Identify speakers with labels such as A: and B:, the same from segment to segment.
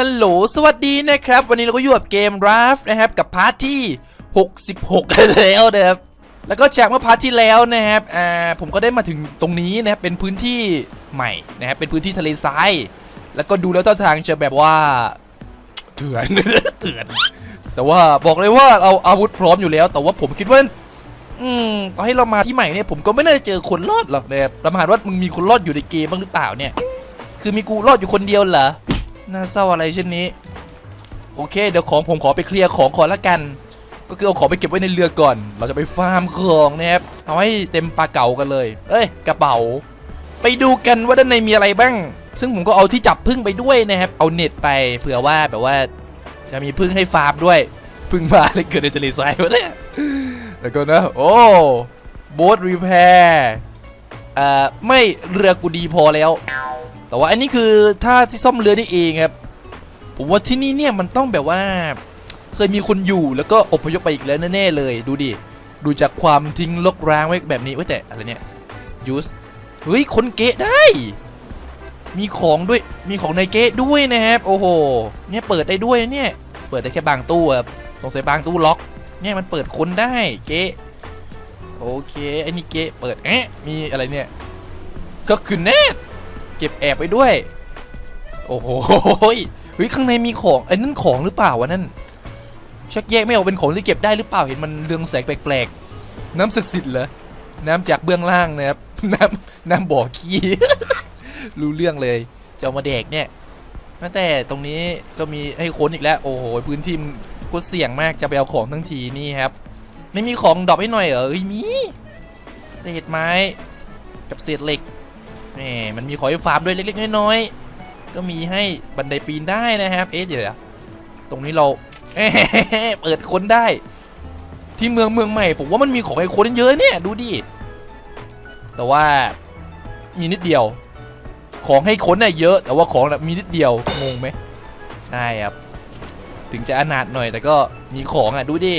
A: ฮัลโหล สวัสดีนะครับ วันนี้เราก็อยู่กับเกม Raft นะครับ กับพาร์ทที่ 66 แล้วนะครับ แล้วก็จากเมื่อพาร์ทที่แล้วนะครับ อ่า ผมก็ได้มาถึงตรงนี้นะครับ เป็นพื้นที่ใหม่นะครับ เป็นพื้นที่ทะเลทราย แล้วก็ดูแล้วท่าทางจะแบบว่าเถื่อน เถื่อน แต่ว่าบอกเลยว่าเราอาวุธพร้อมอยู่แล้ว แต่ว่าผมคิดว่า อืมต่อให้เรามาที่ใหม่เนี่ย ผมก็ไม่น่าจะเจอคนรอดหรอกนะครับประมาณว่ามึงมีคนรอดอยู่ในเกมบ้างหรือเปล่าเนี่ย คือมีกูรอดอยู่คนเดียวเหรอ น่าเศร้าอะไรเช่นนี้ โอเค เดี๋ยวของผมขอไปเคลียร์ของก่อนละกัน ก็คือเอาของไปเก็บไว้ในเรือก่อน เราจะไปฟาร์มของนะครับ เอาให้เต็มปลาเก๋ากันเลย เอ้ย กระเป๋า ไปดูกันว่าด้านในมีอะไรบ้าง ซึ่งผมก็เอาที่จับพึ่งไปด้วยนะครับ เอาเน็ตไปเผื่อว่าแบบว่า จะมีพึ่งให้ฟาร์มด้วย พึ่งมาเลยเกิดในทะเลทรายวะเนี่ย แล้วก็นะ โอ้โบ๊ทรีแพร์อ่าไม่เรือกูดีพอแล้ว แต่ว่าอันนี้คือถ้าที่ซ่อมเรือได้เองครับ ผมว่าที่นี่เนี่ยมันต้องแบบว่า เคยมีคนอยู่แล้วก็อพยพไปอีกแล้วแน่ๆเลย ดูดิ ดูจากความทิ้งลกร้างไว้แบบนี้เว้แต่อะไรเนี่ยยูสเฮ้ยคนเกะได้ มีของด้วยมีของในเกะด้วยนะครับ โอ้โห เนี่ยเปิดได้ด้วยเนี่ย เปิดได้แค่บางตู้ครับสงสัยบางตู้ล็อก เนี่ยมันเปิดคนได้เกะโอเคไอ้นี่เกะเปิดแอะมีอะไรเนี่ยก็คือแน่ เก็บแอบไปด้วย โอ้โหเฮ้ยข้างในมีของไอ้นั่นของหรือเปล่าวะนั่นชักแยกไม่ออกเป็นของที่เก็บได้หรือเปล่าเห็นมันเรืองแสงแปลกๆ น้ำศักดิ์สิทธิ์เหรอน้ำจากเบื้องล่างนะครับน้ำน้ำบ่อขี้รู้เรื่องเลยจะเอามาแดกเนี่ยแม้แต่ตรงนี้ก็มีให้ค้นอีกแล้ว โอ้โหพื้นที่มันโคตรเสี่ยงมากจะไปเอาของทั้งทีนี่ครับ ไม่มีของดรอปให้หน่อยเหรอเอ้ยมีเศษไม้กับเศษเหล็ก แหมมันมีของให้ฟาร์มด้วยเล็กๆน้อยๆก็มีให้บันไดปีนได้นะครับเอ๊ะเดี๋ยวตรงนี้เราเปิดค้นได้ ที่เมืองเมืองใหม่ผมว่ามันมีของให้ค้นเยอะเนี่ยดูดิแต่ว่ามีนิดเดียว ของให้ค้นน่ะเยอะ แต่ว่าของมีนิดเดียวงงไหมใช่ครับถึงจะอนาถหน่อยแต่ก็มีของอะดูดิ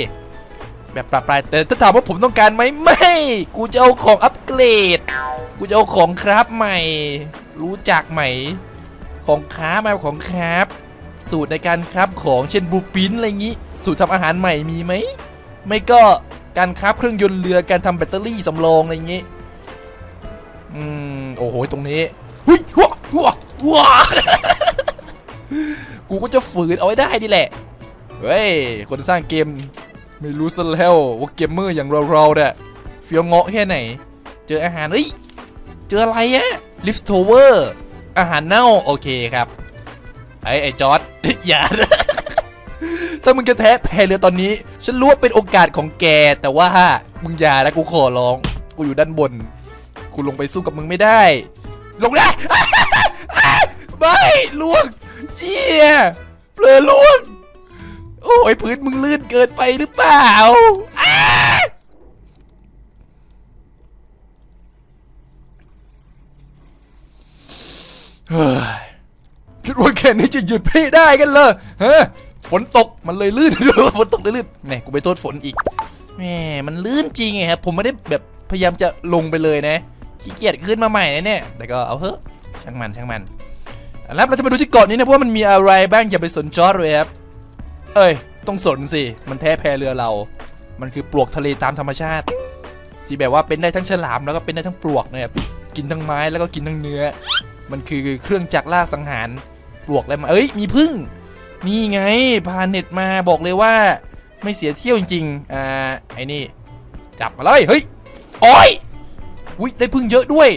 A: แบบปรับปลายแต่ถ้าถามว่าผมต้องการไหมไม่ กูจะเอาของอัปเกรด กูจะเอาของคราฟใหม่ รู้จักไหม ของคราฟมาของคราฟสูตรในการคราฟของเช่นบูปินอะไรอย่างงี้ สูตรทำอาหารใหม่มีไหม ไม่ก็การคราฟเครื่องยนต์เรือการทำแบตเตอรี่สำรองอะไรอย่างงี้ อืม โอ้โห ตรงนี้หุ้ยว้าว้าว้ากูก็จะฝืนเอาไว้ได้นี่แหละ เฮ้ย คนสร้างเกม ไม่รู้ซะแล้วว่าเกมเมอร์อย่างเราๆเนี่ยเฟี้ยวเงาะแค่ไหน เจออาหารเอ้ย เจออะไรอะลิฟต์โทเวอร์อาหารเน่าโอเคครับ ไอ้ไอ้จอร์ดอย่าถ้ามึงจะแท้แพ้เรือตอนนี้ ฉันรู้ว่าเป็นโอกาสของแก แต่ว่ามึงอย่านะกูขอร้อง กูอยู่ด้านบน กูลงไปสู้กับมึงไม่ได้ ลงได้ไม่ล่วงเชี่ยเปลือล่วงโอ้ยพื้นมึงลื่นเกินไปหรือเปล่าอ้าเฮ้ย คิดว่าแค่นี้จะหยุดพี่ได้กันเลยฮะฝนตกมันเลยลื่นฝนตกเลยลื่นแหน่กูไปโทษฝนอีกแหมมันลื่นจริงไงครับผมไม่ได้แบบพยายามจะลงไปเลยนะขี้เกียจขึ้นมาใหม่นะเนี่ยแต่ก็เอาเถอะช่างมันช่างมันแล้วเราจะมาดูที่เกาะนี้นะเพราะว่ามันมีอะไรบ้างอย่าไปสนจอดเลยครับเอ้ยต้องสนสิมันแท้แพเรือเรา มันคือปลวกทะเลตามธรรมชาติ ที่แบบว่าเป็นได้ทั้งฉลามแล้วก็เป็นได้ทั้งปลวกนะครับกินทั้งไม้แล้วก็กินทั้งเนื้อ มันคือเครื่องจักรล่าสังหารปลวกอะไรมาเอ้ยมีพึ่งนี่ไงพาเน็ตมาบอกเลยว่า ไม่เสียเที่ยวจริงๆอ่าไอ้นี่ จับมาเลยเฮ้ยโอ้ยอุ้ยได้พึ่งเยอะด้วย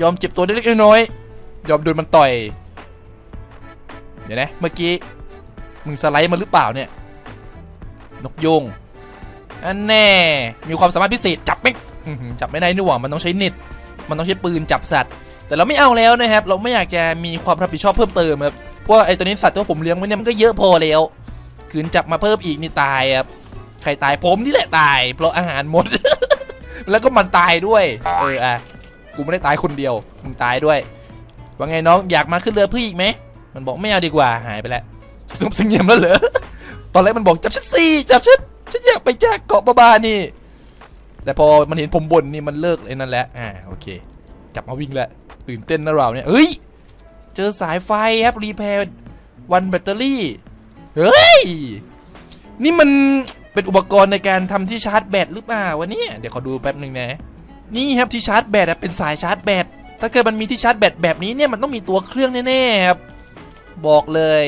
A: ยอมเจ็บตัวได้เล็กน้อยยอมโดนมันต่อยเดี๋ยวนะเมื่อกี้มึงสไลด์มาหรือเปล่าเนี่ยนกยุงอันแน่มีความสามารถพิเศษจับไม่จับไม่ได้นี่หว่ามันต้องใช้เน็ต มันต้องใช้ปืนจับสัตว์ แต่เราไม่เอาแล้วนะครับ เราไม่อยากจะมีความรับผิดชอบเพิ่มเติมครับเพราะไอ้ตัวนี้สัตว์ที่ผมเลี้ยงไว้เนี่ยมันก็เยอะพอแล้วคืนจับมาเพิ่มอีกนี่ตายครับใครตายผมนี่แหละตาย เพราะอาหารหมด แล้วก็มันตายด้วย เอออะกูไม่ได้ตายคนเดียวมึงตายด้วยว่าไงน้องอยากมาขึ้นเรือพี่อีกไหมมันบอกไม่เอาดีกว่าหายไปแล้วสงบเสงี่ยมแล้วเหรอตอนแรกมันบอกจับฉันสิจับฉันฉันอยากไปจากเกาะบาบานี่ แต่พอมันเห็นผมบ่นนี่มันเลิกไอ้นั่นแหละอ่าโอเค จับมาวิ่งแล้ว ตื่นเต้นนะเราเนี่ยเฮ้ย เจอสายไฟครับรีแพร์วันแบตเตอรี่ เฮ้ย นี่มันเป็นอุปกรณ์ในการทำที่ชาร์จแบตหรือเปล่าวะเนี่ยเดี๋ยวขอดูแป๊บหนึ่งนะ นี่ครับที่ชาร์จแบตเป็นสายชาร์จแบต ถ้าเกิดมันมีที่ชาร์จแบตแบบนี้เนี่ยมันต้องมีตัวเครื่องแน่ๆครับ บอกเลย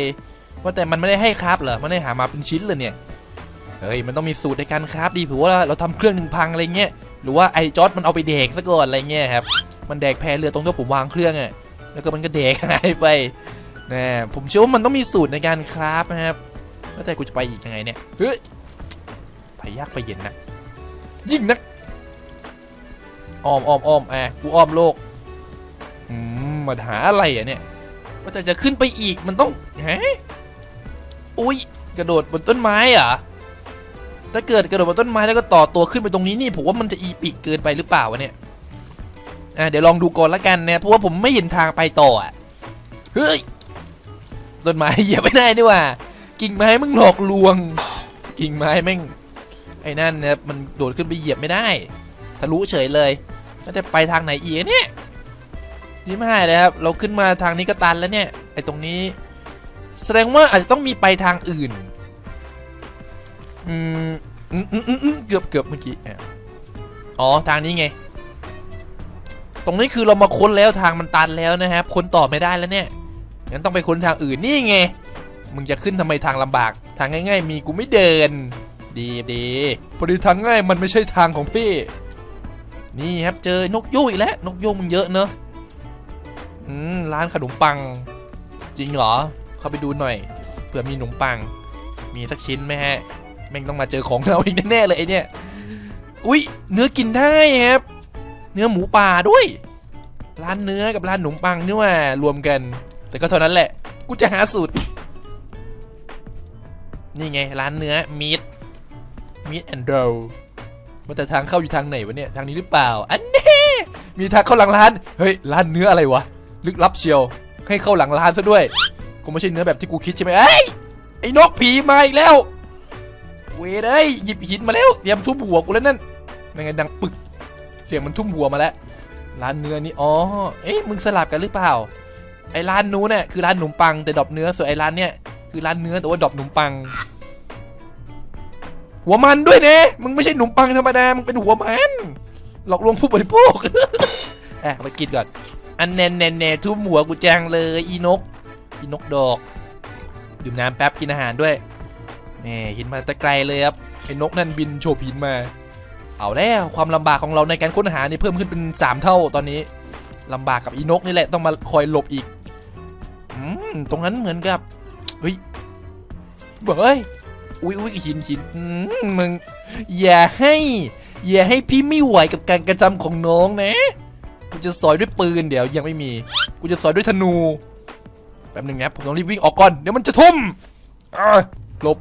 A: ว่าแต่มันไม่ได้ให้ครับเหรอ มันได้หามาเป็นชิ้นเลยเนี่ย เฮ้ยมันต้องมีสูตรในการคราฟดีเผื่อว่าเราทำเครื่องหนึ่งพังอะไรเงี้ย หรือว่าไอจอดมันเอาไปแดกซะก่อนอะไรเงี้ยครับ มันแดกแพ้เรือตรงที่ผมวางเครื่องอะแล้วก็มันก็แดกหายไปนะผมเชื่อว่ามันต้องมีสูตรในการคราฟนะครับแล้วแต่กูจะไปอีกยังไงเนี่ยเฮ้ยไปยากไปเย็นนะยิ่งนักอ้อมอ้อมอ้อมแอะกูอ้อมโลกอืมมาหาอะไรอะเนี่ยว่าแต่จะขึ้นไปอีกมันต้องฮะอุ้ยกระโดดบนต้นไม้เหรอถ้าเกิดกระโดดบนต้นไม้แล้วก็ต่อตัวขึ้นไปตรงนี้นี่ผมว่ามันจะอีปิกเกินไปหรือเปล่าวะเนี่ย อะเดี๋ยวลองดูก่อนละกันนะเพราะว่าผมไม่เห็นทางไปต่ออะเฮ้ยต้นไม้เหยียบไม่ได้นี่ว่า กิ่งไม้มึงหลอกลวง กิ่งไม้แม่งไอ้นั่นนะมันโดดขึ้นไปเหยียบไม่ได้ทะลุเฉยเลยแล้วจะไปทางไหนอีกเนี่ยยี่ไม่เลยครับเราขึ้นมาทางนี้ก็ตันแล้วเนี่ยไอ้ตรงนี้ แสดงว่าอาจจะต้องมีไปทางอื่นอืมอืมอืมอืมอืมเกือบเกือบเมื่อกี้อ๋อทางนี้ไง ตรงนี้คือเรามาค้นแล้วทางมันตันแล้วนะครับค้นต่อไม่ได้แล้วเนี่ยงั้นต้องไปค้นทางอื่นนี่ไงมึงจะขึ้นทำไมทางลำบาก ทางง่าย ๆ มีกูไม่เดิน ดีดีพอดีทางง่ายมันไม่ใช่ทางของพี่ นี่ครับเจอนกยูงอีกแล้วนกยูงมึงเยอะเนอะอืมร้านขนมปัง จริงเหรอ เข้าไปดูหน่อยเผื่อมีขนมปัง มีสักชิ้นไหมฮะแม่งต้องมาเจอของเราอีกแน่ๆเลยไอเนี่ย อุ้ยเนื้อกินได้ครับ เนื้อหมูป่าด้วย ร้านเนื้อกับร้านขนมปังนี่ว่ารวมกัน แต่ก็เท่านั้นแหละ กูจะหาสูตร นี่ไงร้านเนื้อมีดมีดแอนด์โดว่าแต่ทางเข้าอยู่ทางไหนวะเนี่ย ทางนี้หรือเปล่า อันนี้มีทางเข้าหลังร้าน เฮ้ย ร้านเนื้ออะไรวะ ลึกลับเชียว ให้เข้าหลังร้านซะด้วยคงไม่ใช่เนื้อแบบที่กูคิดใช่ไหมเอ้ย ไอ้นกผีมาอีกแล้ว เวรเอ้ยหยิบหินมาแล้ว เตรียมทุบหัวกูแล้วนั่นยังไงดังปึก สียงมันทุ่มหัวมาแล้ว ร้านเนื้อนี่อ๋อ เอ๊ะมึงสลับกันหรือเปล่า ไอ้ร้านนู้นเนี่ยคือร้านขนมปังแต่ดอปเนื้อ ส่วนไอ้ร้านเนี่ยคือร้านเนื้อแต่ว่าดอปขนมปัง หัวมันด้วยเน่มึงไม่ใช่ขนมปังธรรมดา มึงเป็นหัวมัน หลอกลวงผู้บริโภคอะเอาไปกินก่อน อันแน่นแน่นแน่ทุ่มหัวกูแจงเลยอีนก อีนกดอกดื่มน้ำแป๊บกินอาหารด้วยแหม่หินมาแตะไกลเลยครับไอ้นกนั่นบินโฉบหินมา เอาแล้วความลำบากของเราในการค้นหานี่เพิ่มขึ้นเป็น 3 เท่าตอนนี้ลำบากกับอีนกนี่แหละต้องมาคอยหลบอีกอืมตรงนั้นเหมือนกับเฮ้ยเบ้ยอุ้ยอุ้ยหินหินอืมมึงอย่าให้ อย่าให้พี่ไม่ไหวกับการกระทำของน้องนะกูจะสอยด้วยปืนเดี๋ยวยังไม่มีกูจะสอยด้วยธนูแป๊บหนึงนะผมต้องรีบวิ่งออกก่อนเดี๋ยวมันจะทุ่มอ่าหลบ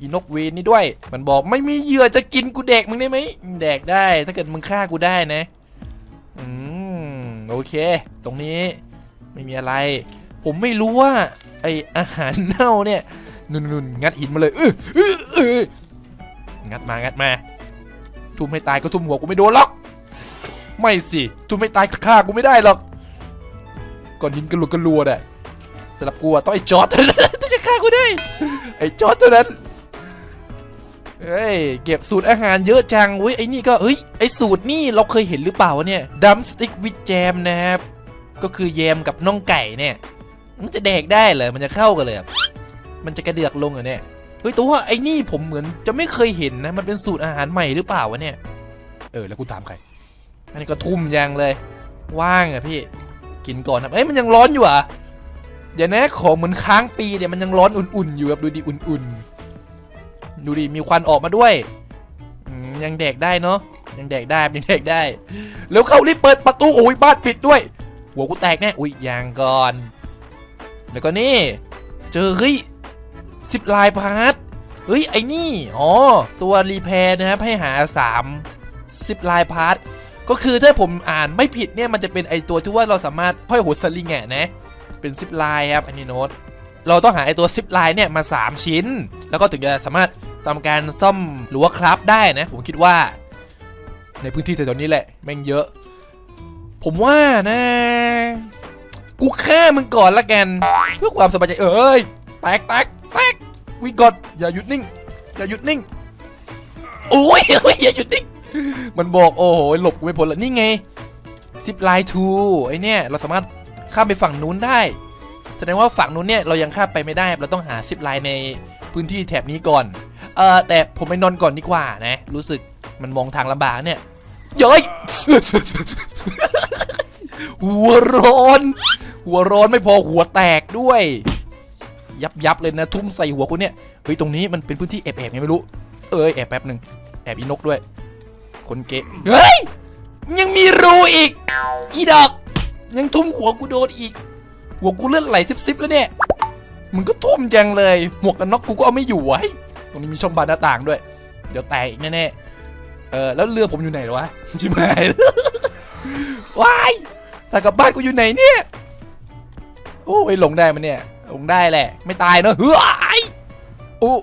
A: อีนกเวนนี่ด้วย มันบอกไม่มีเหยื่อจะกินกูแดกมึงได้ไหมแดกได้ ถ้าเกิดมึงฆ่ากูได้นะอืมโอเค ตรงนี้ไม่มีอะไร ผมไม่รู้ว่า ไออาหารเน่าเนี่ยนุ่นๆงัดหินมาเลยเออเออเอองัดมางัดมา ทุ่มให้ตายก็ทุ่มหัวกูไม่โดนหรอกไม่สิทุ่มให้ตายฆ่ากูไม่ได้หรอกก้อนหินกระลัวกระลัวน่ะสำหรับกูอะต้องไอ้จอร์ดเท่านั้นที่จะฆ่ากูได้ไอ้จอร์ดเท่านั้น เฮ้ยเก็บสูตรอาหารเยอะจังเว้ยไอ้นี่ก็เฮ้ยไอ้สูตรนี่เราเคยเห็นหรือเปล่าวะเนี่ยดัมสติ๊กวิดแจมนะครับก็คือแยมกับน่องไก่เนี่ย มันจะแดกได้เหรอมันจะเข้ากันเลยมันจะกระเดือกลงเหรอเนี่ยเฮ้ยแต่ว่าไอ้นี่ผมเหมือนจะไม่เคยเห็นนะมันเป็นสูตรอาหารใหม่หรือเปล่าวะเนี่ย เออแล้วกูตามใครอันนี้ก็ทุ่มยังเลย ว่างอะพี่กินก่อนนะเอ้ยมันยังร้อนอยู่อะเดี๋ยวนะของเหมือนค้างปีเดี๋ยวมันยังร้อนอุ่นๆอยู่ครับดูดิอุ่นๆ ดูดิมีควันออกมาด้วยยังแดกได้เนาะยังแดกได้ยังแดกได้ แล้วเข้ารีบเปิดประตูโอ้ยบ้านปิดด้วย หัวกูแตกแน่อุ้ยยางก่อน แล้วก็นี่ เจอเฮ้ยสิบลายพาร์ทเฮ้ยไอ้นี่อ๋อตัวรีแพร์นะครับให้หา3 10ลายพาร์ทก็คือถ้าผมอ่านไม่ผิดเนี่ยมันจะเป็นไอตัวที่ว่าเราสามารถห้อยหัวสลิงแงะนะ เป็นซิปลน์ครับอันนี้โน้ตเราต้องหาไอตัวซิปลน์เนี่ยมา 3 ชิ้น แล้วก็ถึงจะสามารถ ทำการซ่อมหรือว่าคราฟได้นะ ผมคิดว่า ในพื้นที่แถวๆนี้แหละ แม่งเยอะ ผมว่านะ กูฆ่ามึงก่อนละกัน เพื่อความสบายใจเอ้ยแตกแตกแตกวิ่งก่อนอย่าหยุดนิ่ง อย่าหยุดนิ่งโอ้ยเฮ้ยอย่าหยุดนิ่งมันบอกโอ้โหหลบกูไม่พ้นละนี่ไงซิปไลน์ทูไอเนี่ยเราสามารถข้ามไปฝั่งนู้นได้ แสดงว่าฝั่งนู้นเนี่ยเรายังข้ามไปไม่ได้ เราต้องหาซิปไลน์ในพื้นที่แถบนี้ก่อน เออแต่ผมไปนอนก่อนดีกว่านะ รู้สึกมันมองทางลำบากเนี่ยเย้ยหัวร้อน หัวร้อนไม่พอหัวแตกด้วย ยับยับเลยนะ ทุ่มใส่หัวคุณเนี่ยเฮ้ยตรงนี้มันเป็นพื้นที่แอบแอบไงไม่รู้ เอ้ยแอบแป๊บหนึ่งแอบอีนกด้วย คนเกะเฮ้ยยังมีรูอีก อีดอกยังทุ่มหัวกูโดนอีก หัวกูเลือดไหลซิบๆแล้วเนี่ยมึงก็ทุ่มจังเลย หมวกกันน็อกกูก็เอาไม่อยู่ไว้ รงนี้มีช่องบานหน้าต่างด้วย เดี๋ยวแตกอีกแน่ๆเออแล้วเรือผมอยู่ไหนหรอวะชิบหายว้ายแต่กับบ้านกูอยู่ไหนเนี่ย โอ้ยหลงได้มันเนี่ยหลงได้แหละ ไม่ตายเนอะเฮ้ยอู้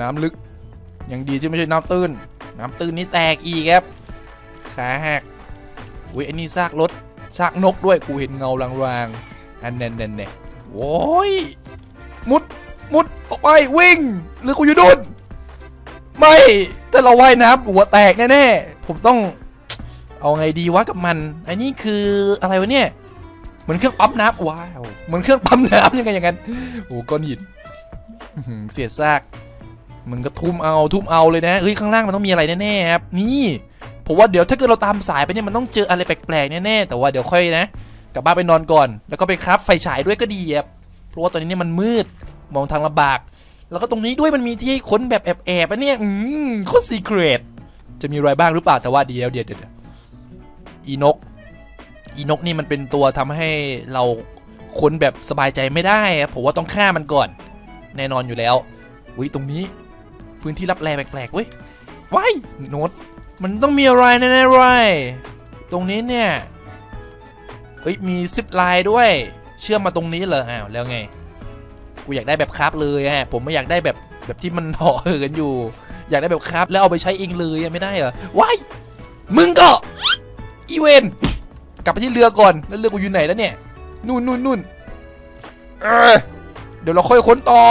A: น้ำลึกยังดีที่ไม่ใช่น้ำตื้น น้ำตื้นนี่แตกอีกครับขาหักอุ้ยไอ้นี่ซากรถซากนกด้วยกูเห็นเงารางๆอันแน่นแน่นแน่โอ้ยมุด มุดออกไปวิ่ง หรือกูอยู่ดุนไม่ถ้าเราว่ายน้ำหัวแตกแน่ๆผมต้องเอาไงดีวะกับมันอันนี้คืออะไรวะเนี่ยเหมือนเครื่องปั๊มน้ำว้าวเหมือนเครื่องปั๊มน้ำยังไงอย่างนั้นโอ้ก้อนหินเสียซากมึงก็ทุ่มเอาทุ่มเอาเลยนะเฮ้ยข้างล่างมันต้องมีอะไรแน่ๆครับนี่ผมว่าเดี๋ยวถ้าเกิดเราตามสายไปเนี่ยมันต้องเจออะไรแปลกๆแน่ๆแต่ว่าเดี๋ยวค่อยนะกลับบ้านไปนอนก่อน แล้วก็ไปครับไฟฉายด้วยก็ดีครับเพราะว่าตอนนี้เนี่ยมันมืด มองทางลำบาก แล้วก็ตรงนี้ด้วยมันมีที่ให้ค้นแบบแอบๆอะเนี่ยอืมโคตรซีเครตจะมีอะไรบ้างหรือเปล่าแต่ว่าเดี๋ยวเดี๋ยวเดี๋ยวอีนก อีนกนี่มันเป็นตัวทำให้เราค้นแบบสบายใจไม่ได้ครับผมว่าต้องฆ่ามันก่อน แน่นอนอยู่แล้วอุ้ยตรงนี้ พื้นที่รับแลแปลกๆเว้ยว้ายโน้ตมันต้องมีอะไรแน่ๆเลยตรงนี้เนี่ยเอ้ยมีซิปไลน์ด้วย เชื่อมมาตรงนี้เหรออ้าวแล้วไง กูอยากได้แบบคราฟเลยอะผมไม่อยากได้แบบแบบที่มันห่อเหินอยู่ อยากได้แบบคราฟแล้วเอาไปใช้เองเลยไม่ได้เหรอว้ายมึงก็อีเวนกลับไปที่เรือก่อนแล้วเรือกูอยู่ไหนแล้วเนี่ยนู่นนู่นนู่นเออเดี๋ยวเราค่อยค้นต่อ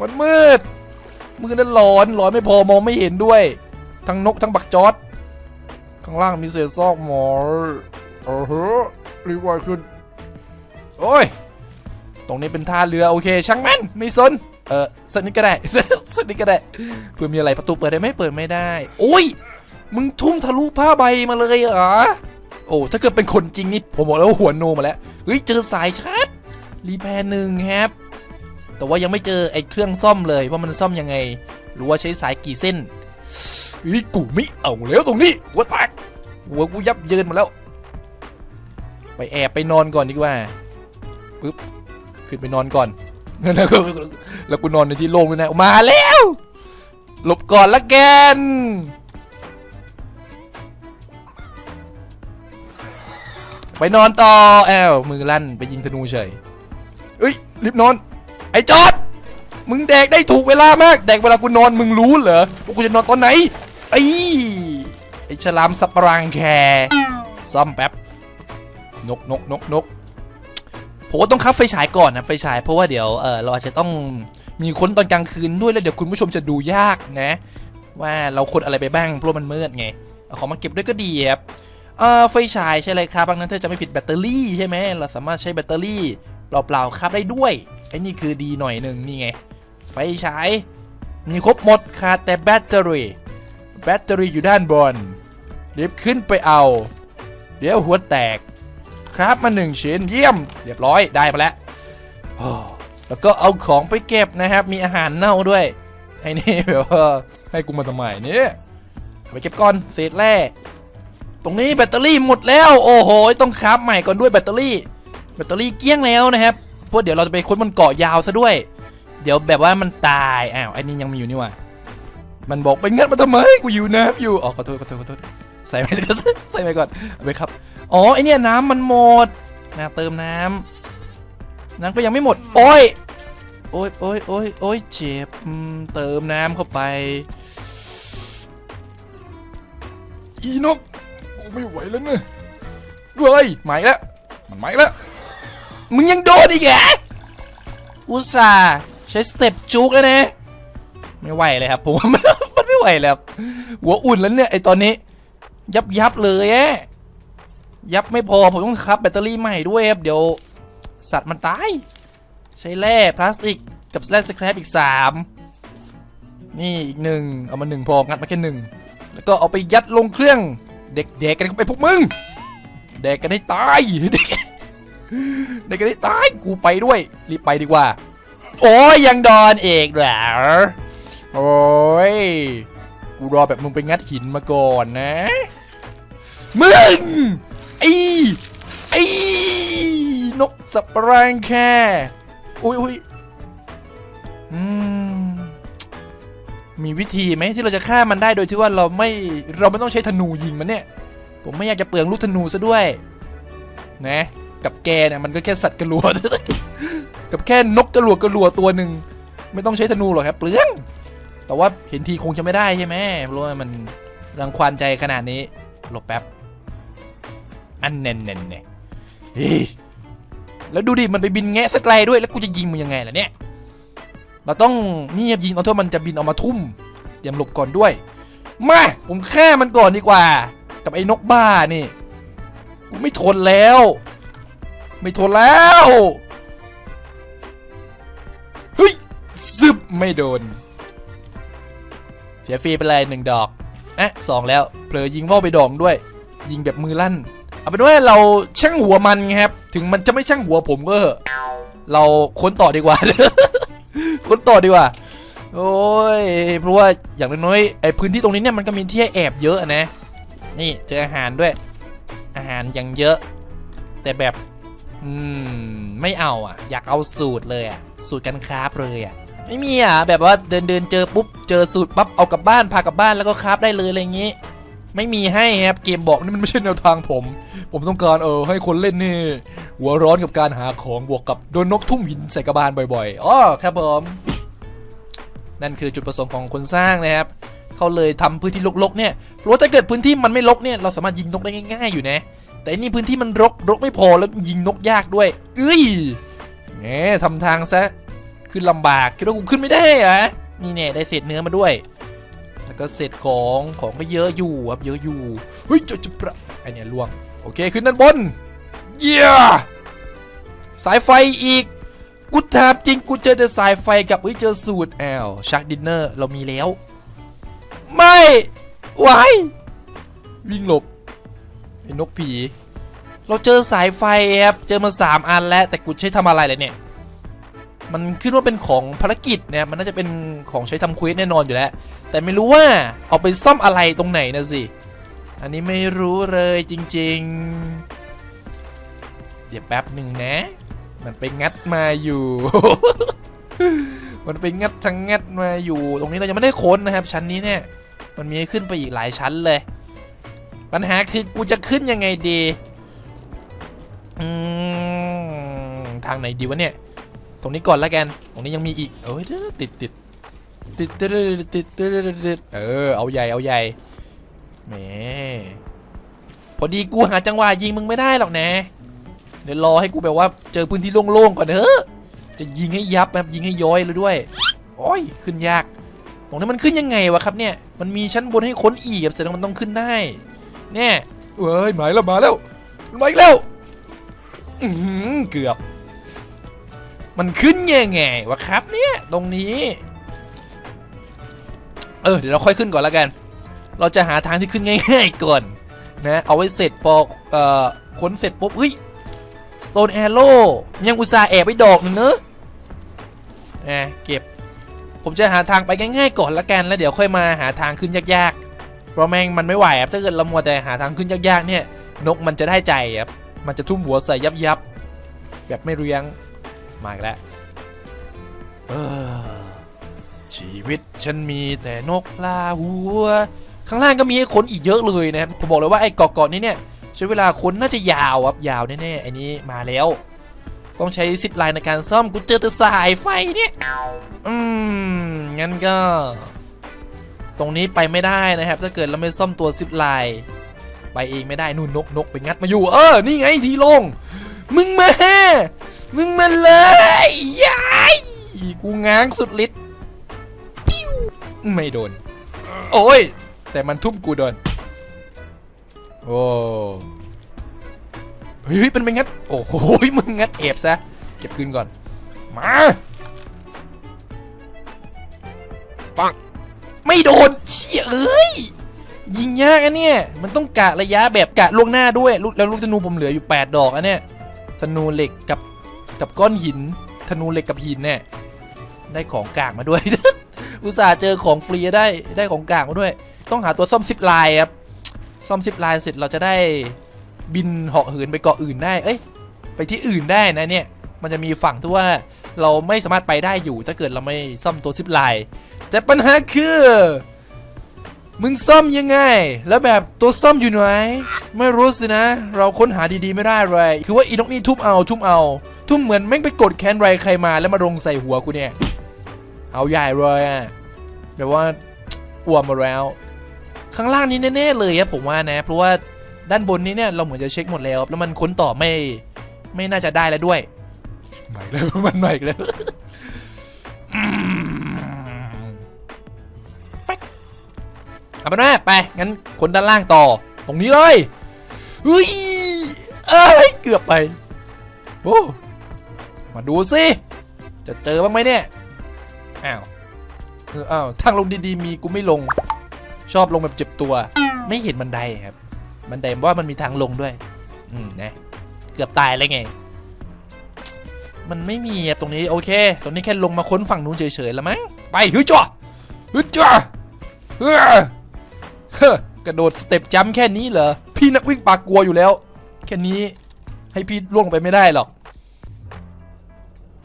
A: มันมืดมือนั่นหลอนหลอนไม่พอมองไม่เห็นด้วย ทั้งนกทั้งบักจอดข้างล่างมีเศษซอกหมอเออฮ้อรีบว่าขึ้นโอ้ย ตรงนี้เป็นท่าเรือโอเคช่างแม่นไม่สนเออสักนิดก็ได้สักนิดก็ได้เพื่อมีอะไรประตูเปิดได้ไหมเปิดไม่ได้โอ้ยมึงทุ่มทะลุผ้าใบมาเลยเหรอโอ้ถ้าเกิดเป็นคนจริงนี่ผมบอกแล้วหัวโนมาแล้วเฮ้ยเจอสายชาร์จรีแพร์หนึ่งครับแต่ว่ายังไม่เจอไอ้เครื่องซ่อมเลยว่ามันซ่อมยังไง หรือว่าใช้สายกี่เส้นเฮ้ยกูไม่เอาแล้วตรงนี้หัวแตกหัวกูยับเยินมาแล้ว ไปแอบไปนอนก่อนดีกว่าปึ๊บ ขึ้นไปนอนก่อนแล้วก็แล้วกูนอนในที่โล่งด้วยนะมาแล้วหลบก่อนละแกนไปนอนต่อแอวมือลั่นไปยิงธนูเฉยเอ้ยรีบนอน ไอ้จอดมึงแดกได้ถูกเวลามากแดกเวลากูนอนมึงรู้เหรอว่ากูจะนอนตอนไหนไอ้ไอ้ฉลามสับปะรังแคซ่อมแป๊บนกนกนกนก ผมว่าต้องคับไฟฉายก่อนนะไฟฉายเพราะว่าเดี๋ยวเออเราอาจจะต้องมีค้นตอนกลางคืนด้วยแล้วเดี๋ยวคุณผู้ชมจะดูยากนะ ว่าเราค้นอะไรไปบ้างเพราะมันมืดไงเอาของมาเก็บด้วยก็ดีครับเออไฟฉายใช่เลยครับบางนั้นเธอจะไม่ผิดแบตเตอรี่ใช่ไหมเราสามารถใช้แบตเตอรี่เปล่าๆครับได้ด้วยไอ้นี่คือดีหน่อยหนึ่งนี่ไง ไฟฉายมีครบหมดขาดแต่แบตเตอรี่แบตเตอรี่อยู่ด้านบนรีบขึ้นไปเอา เดี๋ยวหัวแตก ครับมาหนึ่งชิ้นเยี่ยม เรียบร้อยได้มาแล้วแล้วก็เอาของไปเก็บนะครับ มีอาหารเน่าด้วยไอ้นี่แบบว่าให้กูมาทำไมเนี่ยไปเก็บก่อนเศษแร่ตรงนี้แบตเตอรี่หมดแล้ว โอ้โหต้องคราฟใหม่ก่อนด้วยแบตเตอรี่ แบตเตอรี่เกี้ยงแล้วนะครับเพราะเดี๋ยวเราจะไปค้นบนเกาะยาวซะด้วย เดี๋ยวแบบว่ามันตายอ้าวไอ้นี่ยังมีอยู่นี่ว่ามันบอกเป็นงั้นมาทำไมกูอยู่น้ำอยู่อ๋อขอโทษขอโทษขอโทษใส่ไปก่อนใส่ไปก่อนเอาไปครับ อ๋อไอเนี่ยน้ำมันหมดนะเติมน้ำน้ำก็ยังไม่หมด โอ้ยโอ้ยโอ้ยโอ้ยโอ้ยเจ็บอืมเติมน้ำเข้าไป อีนกกูไม่ไหวแล้วเนี่ยเฮ้ยหมายแล้วมันไม่แล้วมึงยังโดนอีกเหรออุตส่าห์ใช้สเต็ปจุกแล้วนะไม่ไหวเลยครับผมว่ามันมันไม่ไหวแล้วครับหัวอุ่นแล้วเนี่ยไอตอนนี้ ยับยับเลยอะ ยับไม่พอผมต้องคับแบตเตอรี่ใหม่ด้วยครับเดี๋ยวสัตว์มันตาย ใช้แร่พลาสติกกับแร่สแครปอีกสามนี่อีกหนึ่งเอามาหนึ่งพองัดมาแค่หนึ่งแล้วก็เอาไปยัดลงเครื่อง เด็กๆกันเข้าไปพวกมึงเด็กกันให้ตายเด็กเด็กกันให้ตายกูไปด้วยรีบไปดีกว่า โอ้ยยังดอนเอกเหรอโอ้ยกูรอแบบมึงไปงัดหินมาก่อนนะมึง อ้ไอ้นกสับปรางแค่อุ้ยอุ้ยอืมมีวิธีไหมที่เราจะฆ่ามันได้โดยที่ว่าเราไม่เราไม่ต้องใช้ธนูยิงมันเนี่ย ผมไม่อยากจะเปลืองลูกธนูซะด้วย นะ กับแกเนี่ยมันก็แค่สัตว์กระลัว กับแค่นกกระลัวกระลัวตัวหนึ่งไม่ต้องใช้ธนูหรอกครับเปลืองแต่ว่าเห็นทีคงจะไม่ได้ใช่ไหมเพราะว่ามันรังควานใจขนาดนี้หลบแป๊บ อันเน่นเน่นเนี่ยเฮ้ยแล้วดูดิมันไปบินแงะสักไกลด้วยแล้วกูจะยิงมันยังไงล่ะเนี่ยเราต้องนี่ยิงเอาเท่ามันจะบินเอามาทุ่มเตรียมหลบก่อนด้วยมาผมฆ่ามันก่อนดีกว่า กับไอ้นกบ้านี่กูไม่ทนแล้ว ไม่ทนแล้วเฮ้ยซึบไม่โดนเสียฟรีไปเลยหนึ่งดอกอะสองแล้วเผลอยิงว่าวไปดอกด้วย ยิงแบบมือลั่น เอาเป็นว่าเราช่างหัวมันไงครับ ถึงมันจะไม่ช่างหัวผมก็เถอะเราค้นต่อดีกว่า ค้นต่อดีกว่า โอ้ย เพราะว่าอย่างน้อยไอ้พื้นที่ตรงนี้เนี่ยมันก็มีที่ให้แอบเยอะนะ นี่เจออาหารด้วย อาหารอย่างเยอะ แต่แบบ อืม ไม่เอาอะ อยากเอาสูตรเลยอะ สูตรการคราฟเลยอะ ไม่มีอะ แบบว่าเดินเดินเจอปุ๊บ เจอสูตรปั๊บเอากลับบ้านพากลับบ้านแล้วก็คราฟได้เลยอะไรอย่างงี้ ไม่มีให้ครับเกมบอกนี่มันไม่ใช่แนวทางผม ผมต้องการเออให้คนเล่นนี่ หัวร้อนกับการหาของบวกกับโดนนกทุ่มหินใส่กระบาลบ่อยๆอ๋อครับผมนั่นคือจุดประสงค์ของคนสร้างนะครับเขาเลยทำพื้นที่รกๆเนี่ยเพราะว่าถ้าเกิดพื้นที่มันไม่รกเนี่ยเราสามารถยิงนกได้ง่าย ๆอยู่นะ แต่อันนี่พื้นที่มันรกรกไม่พอแล้วยิงนกยากด้วย เอ้ยแหมทำทางซะขึ้นลำบากคิดว่ากูขึ้นไม่ได้เหรอะนี่แน่ได้เศษเนื้อมาด้วย ก็เศษของของก็เยอะอยู่ครับเยอะอยู่เฮ้ยจะจะประไอเนี่ยล่วงโอเคขึ้นด้านบนเยี่ยสายไฟอีกกูถามจริงกูเจอแต่สายไฟกับเฮ้ยเจอสูตรแอลชักดินเนอร์เรามีแล้ว ไม่ไหววิ่งหลบไอ้นกผี เราเจอสายไฟครับเจอมาสามอันแล้ว แต่กูใช้ทำอะไรเลยเนี่ยมันขึ้นว่าเป็นของภารกิจเนี่ยมันน่าจะเป็นของใช้ทำเควสแน่นอนอยู่แล้ว แต่ไม่รู้ว่าเอาไปซ่อมอะไรตรงไหนนะสิ อันนี้ไม่รู้เลยจริง ๆ เดี๋ยวแป๊บหนึ่งนะ มันไปงัดมาอยู่ มันไปงัดทั้งงัดมาอยู่ ตรงนี้เรายังไม่ได้ค้นนะครับ ชั้นนี้เนี่ย มันมีให้ขึ้นไปอีกหลายชั้นเลย ปัญหาคือกูจะขึ้นยังไงดีอืมทางไหนดีวะเนี่ย ตรงนี้ก่อนแล้วกัน ตรงนี้ยังมีอีก เอ้ยติดติด ติดติดติดติดติดเออเอาใหญ่เอาใหญ่แหมพอดีกูหาจังหวะยิงมึงไม่ได้หรอกนะเดี๋ยวรอให้กูแบบว่าเจอพื้นที่โล่งๆก่อนเถอะจะยิงให้ยับแบบยิงให้ย้อยเลยด้วยโอ้ยขึ้นยาก ตรงนี้มันขึ้นยังไงวะครับเนี่ยมันมีชั้นบนให้ค้นอีกครับแสดงมันต้องขึ้นได้เนี่ยเว้ยหมายแล้วมาแล้วมันมาอีกแล้วอือหือเกือบ มันขึ้นยังไงวะครับเนี่ยตรงนี้ เออเดี๋ยวเราค่อยขึ้นก่อนล้วกัน เราจะหาทางที่ขึ้นง่ายๆก่อนนะเอาไว้เสร็จพอเอ่อค้นเสร็จปุ๊บเฮ้ย Stone Arrow ยังอุตส่าห์แอบไปดอกหนึ่งเนอะแอบเก็บ ผมจะหาทางไปง่ายๆก่อนละกันแล้วเดี๋ยวค่อยมาหาทางขึ้นยากๆเพราะแม่งมันไม่ไหวครับถ้าเกิดเรามัวแต่หาทางขึ้นยากๆเนี่ย นกมันจะได้ใจครับมันจะทุ่มหัวใส่ยับยับๆแบบไม่เรียงมาอีกแล้วเออ ชีวิต ฉันมีแต่นกลาหัว ข้างล่างก็มีให้ค้นอีกเยอะเลยนะครับผมบอกเลยว่าไอ้เกาะเกาะนี้เนี่ยใช้เวลาค้นน่าจะยาวครับยาวแน่ๆไอ้นี้มาแล้ว ต้องใช้ซิปไลน์ในการซ่อมกูเจอแต่สายไฟเนี่ยอืมงั้นก็ ตรงนี้ไปไม่ได้นะครับ ถ้าเกิดเราไม่ซ่อมตัวซิปไลน์ไปเองไม่ได้นู่นนกนกไปงัดมาอยู่ เออนี่ไงทีลง มึงมา มึงมาเลยยายกูง้างสุดฤทธิ์ ไม่โดน โอ้ย แต่มันทุ่มกูโดน โอ้เฮ้ยเป็นไปงัด โอ้โหมึงงัดเอฟซะ เก็บคืนก่อน มาปังไม่โดนเชี่ยเอ้ยยิงยากอะเนี่ย มันต้องกะระยะแบบกะล่วงหน้าด้วยลูกแล้วลูกธนูผมเหลืออยู่ 8 ดอกอะเนี่ยธนูเหล็กกับกับก้อนหิน ธนูเหล็กกับหินเนี่ย ได้ของกลางมาด้วย อุตส่าห์เจอของฟรีได้ได้ของกลางมาด้วย ต้องหาตัวซ่อมซิปไลน์ครับซ่อมซิปไลน์เสร็จเราจะได้บินเหาะเหินไปเกาะอื่นได้ เอ้ย ไปที่อื่นได้นะเนี่ย มันจะมีฝั่งที่ว่าเราไม่สามารถไปได้อยู่ ถ้าเกิดเราไม่ซ่อมตัวซิปไลน์แต่ปัญหาคือ มึงซ่อมยังไง แล้วแบบตัวซ่อมอยู่ไหน ไม่รู้สินะ เราค้นหาดีๆไม่ได้เลย คือว่าอีนกนี่ทุบเอาทุบเอา ทุ่มเหมือนแม่งไปกดแคนไรใครมาแล้วมาลงใส่หัวกูเนี่ย เอาใหญ่เลยอะแบบว่าอ้วมมาแล้ว ข้างล่างนี้แน่ๆเลยครับผมว่านะ เพราะว่าด้านบนนี้เนี่ยเราเหมือนจะเช็คหมดแล้วครับแล้วมันค้นต่อไม่ไม่น่าจะได้แล้วด้วยใหม่เลยมันใหม่เลยเอาเป็นว่าไป งั้นคนด้านล่างต่อ ตรงนี้เลยเฮ้ยเอ้ย เกือบไป โอ้ มาดูสิ จะเจอบ้างไหมเนี่ย อ้าวเอออ้าวทางลงดีๆมีกูไม่ลง ชอบลงแบบเจ็บตัว ไม่เห็นบันไดครับบันไดว่ามันมีทางลงด้วย อืมนะเกือบตายแล้วไง มันไม่มีครับตรงนี้โอเค ตรงนี้แค่ลงมาค้นฝั่งนู้นเฉยๆแล้วมั้งไปฮ้ยจ้าฮ้ยจ้าเฮ้ยเฮ้อกระโดดสเต็ปจัมแค่นี้เหรอพี่นักวิ่งปากกลัวอยู่แล้ว แค่นี้ให้พี่ล่วงไปไม่ได้หรอก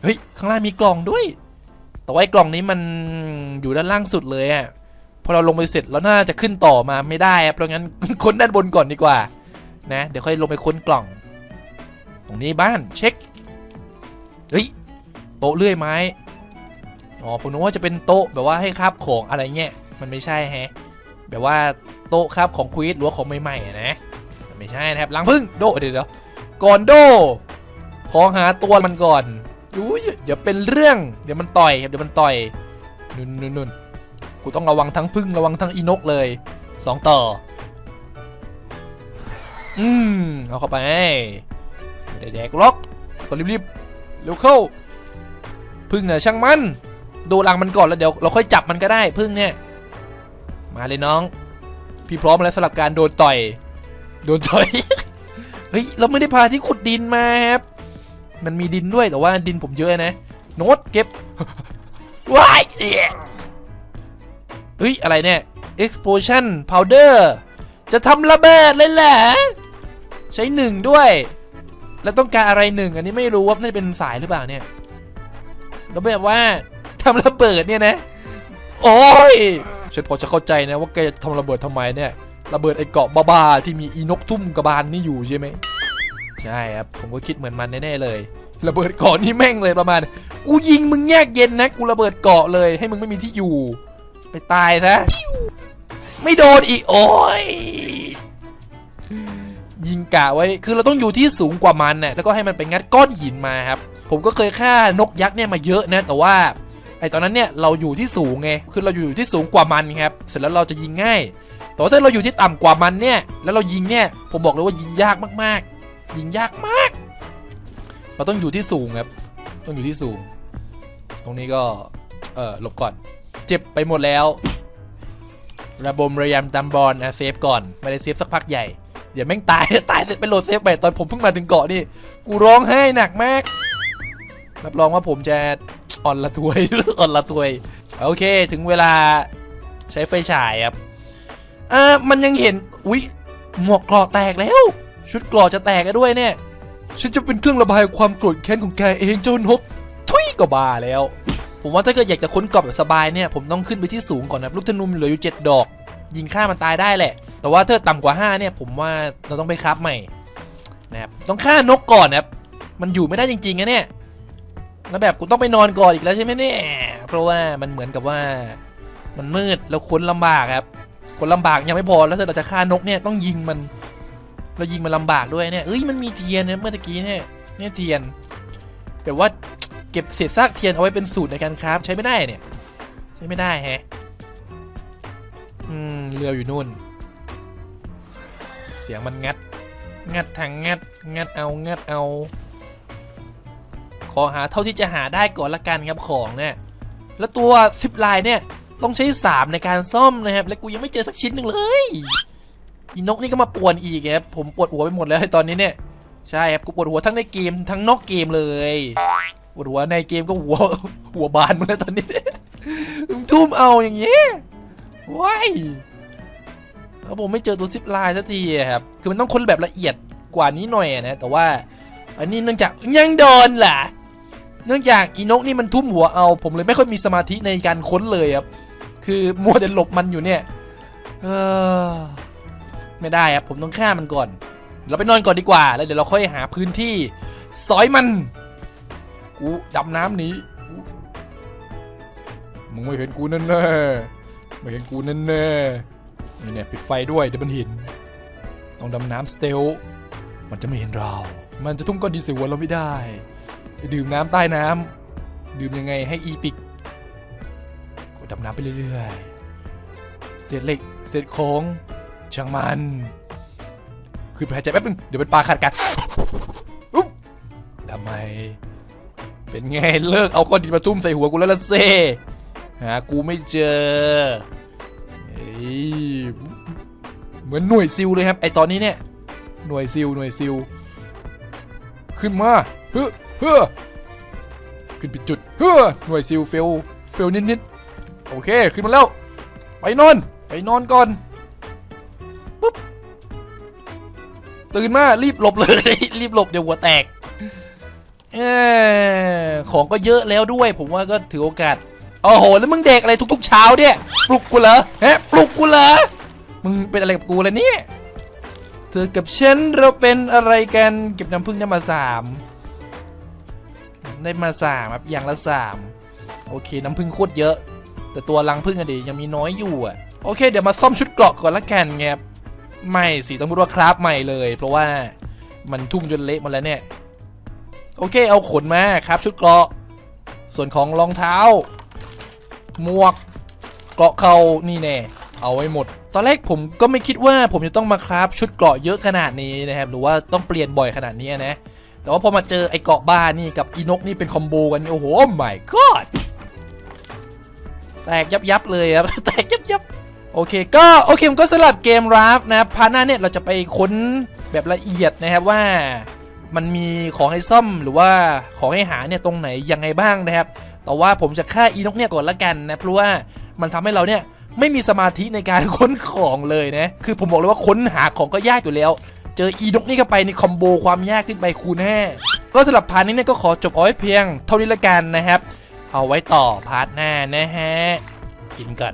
A: เฮ้ยข้างล่างมีกล่องด้วย แต่ว่าไอ้กล่องนี้มันอยู่ด้านล่างสุดเลยอะพอเราลงไปเสร็จแล้วน่าจะขึ้นต่อมาไม่ได้เพราะงั้นค้นด้านบนก่อนดีกว่า นะ เดี๋ยวค่อยลงไปค้นกล่อง ตรงนี้บ้านเช็ค เฮ้ยโต๊ะเลื่อยไม้ อ๋อผมนึกว่าจะเป็นโต๊ะแบบว่าให้คาบของอะไรเงี้ย มันไม่ใช่แฮะ แบบว่าโต๊ะครับของควีดหรือว่าของใหม่ๆอะนะ ไม่ใช่นะครับลังพึ่งโดเดี๋ยวเดี๋ยวก่อนโด ขอหาตัวมันก่อน ยเดี๋ยวเป็นเรื่อง เดี๋ยวมันต่อยครับเดี๋ยวมันต่อยนุ่นนุ่นนุ่นกูต้องระวังทั้งพึ่งระวังทั้งอีนกเลยสองต่อ อืมเอาเข้าไปไม่ได้แดกล็อกก็รีบๆเร็วเข้า พึ่งเนี่ยช่างมัน ดูรังมันก่อนแล้วเดี๋ยวเราค่อยจับมันก็ได้พึ่งเนี่ย มาเลยน้อง พี่พร้อมแล้วสำหรับการโดนต่อย โดนต่อย เฮ้ย เราไม่ได้พาที่ขุดดินมาครับ มันมีดินด้วยแต่ว่าดินผมเยอะนะ โน้ตเก็บว้ายเฮ้ย อะไรเนี่ย explosion powder จะทำระเบิดเลยแหละ ใช้หนึ่งด้วย แล้วต้องการอะไรหนึ่งอันนี้ไม่รู้ว่าน่าจะเป็นสายหรือเปล่าเนี่ยแล้วแบบว่าทำระเบิดเนี่ยนะ โอ้ยฉันพอจะเข้าใจนะว่าแกจะทำระเบิดทำไมเนี่ย ระเบิดไอ้เกาะบ้าๆที่มีอีนกทุ่มกระบาลนี่อยู่ใช่ไหม ใช่ครับ ผมก็คิดเหมือนมันแน่ๆเลย ระเบิดเกาะนี่แม่งเลยประมาณ กูยิงมึงแยกเย็นนะ กูระเบิดเกาะเลย ให้มึงไม่มีที่อยู่ ไปตายซะ ไม่โดนอีก โอ้ย ยิงกะไว้ คือเราต้องอยู่ที่สูงกว่ามันน่ะ แล้วก็ให้มันไปงัดก้อนหินมาครับ ผมก็เคยฆ่านกยักษ์เนี่ยมาเยอะนะ แต่ว่าไอตอนนั้นเนี่ยเราอยู่ที่สูงไง คือเราอยู่ที่สูงกว่ามันครับ เสร็จแล้วเราจะยิงง่าย แต่ถ้าเราอยู่ที่ต่ำกว่ามันเนี่ย แล้วเรายิงเนี่ย ผมบอกเลยว่ายิงยากมาก ยิงยากมาก เราต้องอยู่ที่สูงครับ ต้องอยู่ที่สูง ตรงนี้ก็ เออหลบก่อน เจ็บไปหมดแล้ว ระบมระยำตำบอลนะเซฟก่อน ไม่ได้เซฟสักพักใหญ่ เดี๋ยวแม่งตายตายเสร็จไปโหลดเซฟไปตอนผมเพิ่งมาถึงเกาะนี่ กูร้องไห้หนักมาก รับรองว่าผมจะอ่อนละทวยอ่อนละทวย โอเค ถึงเวลาใช้ไฟฉายครับ เออมันยังเห็น อุ๊ย หมวกกราะแตกแล้ว ชุดกราะจะแตกกันด้วยเนี่ย ฉันจะเป็นเครื่องระบายความโกรธแค้นของแกเองเจ้านก ทุยก็บาแล้ว ผมว่าถ้าเกิดอยากจะค้นเกาะแบบสบายเนี่ย ผมต้องขึ้นไปที่สูงก่อนนะลูกธนูมีเหลืออยู่7ดอก ยิงฆ่ามันตายได้แหละ แต่ว่าถ้าต่ำกว่า 5 เนี่ย ผมว่าเราต้องไปคราฟใหม่นะครับต้องฆ่านกก่อนนะครับมันอยู่ไม่ได้จริงๆนะเนี่ยแล้วแบบกูต้องไปนอนก่อนอีกแล้วใช่ไหมเนี่ย เพราะว่ามันเหมือนกับว่ามันมืดแล้วค้นลำบากครับ คนลำบากยังไม่พอแล้วถ้าเราจะฆ่านกเนี่ยต้องยิงมัน เรายิงมันลำบากด้วยเนี่ยเอ้ยมันมีเทียนเนี่ยเมื่อกี้เนี่ยเนี่ยเทียนแบบว่าเก็บเศษซากเทียนเอาไว้เป็นสูตรในการคราฟใช้ไม่ได้เนี่ยใช้ไม่ได้แฮะอืมเรืออยู่นู่น เสียงมันงัด งัดทางงัด งัดเอางัดเอา ขอหาเท่าที่จะหาได้ก่อนละกันครับของเนี่ยแล้วตัวซิปไลน์เนี่ยต้องใช้ 3 ในการซ่อมนะครับ และกูยังไม่เจอสักชิ้นหนึ่งเลย อีนกนี่ก็มาป่วนอีกครับผมปวดหัวไปหมดแล้วตอนนี้เนี่ยใช่ครับกูปวดหัวทั้งในเกมทั้งนอกเกมเลยปวดหัวในเกมก็หัวหัวบานหมดแล้วตอนนี้ทุ่มเอาอย่างเงี้ยว้ายแล้วผมไม่เจอตัวซิปไลน์สักทีครับคือมันต้องค้นแบบละเอียดกว่านี้หน่อยนะแต่ว่า อันนี้เนื่องจากยังโดนแหละเนื่องจากอีนกนี่มันทุ่มหัวเอา ผมเลยไม่ค่อยมีสมาธิในการค้นเลยครับ คือมัวแต่หลบมันอยู่เนี่ย เออ ไม่ได้ครับผมต้องฆ่ามันก่อน เราไปนอนก่อนดีกว่า แล้วเดี๋ยวเราค่อยหาพื้นที่สอยมัน กูดำน้ำหนีมึงไม่เห็นกูแน่แน่ไม่เห็นกูแน่แน่นี่เนี่ยปิดไฟด้วยเดี๋ยวมันเห็น ต้องดำน้ำสเตล มันจะไม่เห็นเรา มันจะทุ่มก้อนดินใส่หัวเราไม่ได้ ดื่มน้ำใต้น้ำดื่มยังไงให้อีปิกกูดำน้ำไปเรื่อยๆ เศษเหล็ก เศษของ ช่างมัน คือหายใจแป๊บนึง เดี๋ยวเป็นปลาขาดกันอุ๊บทำไม เป็นไงเลิกเอาก้อนดินมาทุ่มใส่หัวกูแล้วละเซ่หากูไม่เจอเฮ้ยเหมือนหน่วยซิลเลยครับไอตอนนี้เนี่ย หน่วยซิลหน่วยซิลขึ้นมาเฮ้อเฮ้อขึ้นปิดจุดเฮ้อหน่วยซิลเฟลเฟลนิดๆโอเค ขึ้นมาแล้ว ไปนอน ไปนอนก่อน ตื่นมารีบหลบเลย รีบหลบเดี๋ยวหัวแตกอของก็เยอะแล้วด้วย ผมว่าก็ถือโอกาสโอ้โหแล้วมึงเด็กอะไรทุกๆเช้าเนี่ยปลุกกูเหรอฮะปลุกกูเหรอมึงเป็นอะไรกับกูเล่ะเนี่ยเธอกับฉันเราเป็นอะไรกันเก็บน้ำผึ้งได้มาสามได้มาสามครับอย่างละสามโอเคน้ำผึ้งโคตรเยอะ แต่ตัวรังผึ้งอะดิยังมีน้อยอยู่อะโอเค เดี๋ยวมาซ่อมชุดเกราะก่อนละกันไงครับ ไม่สิต้องพูดว่าคราฟใหม่เลย เพราะว่ามันทุ่มจนเละหมาแล้วเนี่ย โอเคเอาขนมาครับ ชุดเกราะ ส่วนของรองเท้า หมวก เกราะเขานี่แน่เอาไว้หมด ตอนแรกผมก็ไม่คิดว่าผมจะต้องมาคราฟชุดเกราะเยอะขนาดนี้นะครับ หรือว่าต้องเปลี่ยนบ่อยขนาดนี้นะ แต่ว่าพอมาเจอไอ้เกาะบ้านนี่กับอีนกนี่เป็นคอมโบกันโอ้โห my god แตกยับยับเลยครับแตกยับยับ โอเคก็โอเคผมก็สลับเกมราฟนะครับพาร์ทหน้าเนี่ยเราจะไปค้นแบบละเอียดนะครับว่ามันมีของให้ซ่อมหรือว่าของให้หาเนี่ยตรงไหนยังไงบ้างนะครับ แต่ว่าผมจะฆ่าอีนกเนี่ยก่อนละกันนะเพราะว่ามันทำให้เราเนี่ยไม่มีสมาธิในการค้นของเลยนะ คือผมบอกเลยว่าค้นหาของก็ยากอยู่แล้ว เจออีนกนี่เข้าไปในคอมโบความยากขึ้นไปคูณห้าก็สำหรับพาร์ทนี้เนี่ยก็ขอจบเอาไว้เพียงเท่านี้ละกันนะครับ เอาไว้ต่อพาร์ทหน้านะฮะ กินก่อน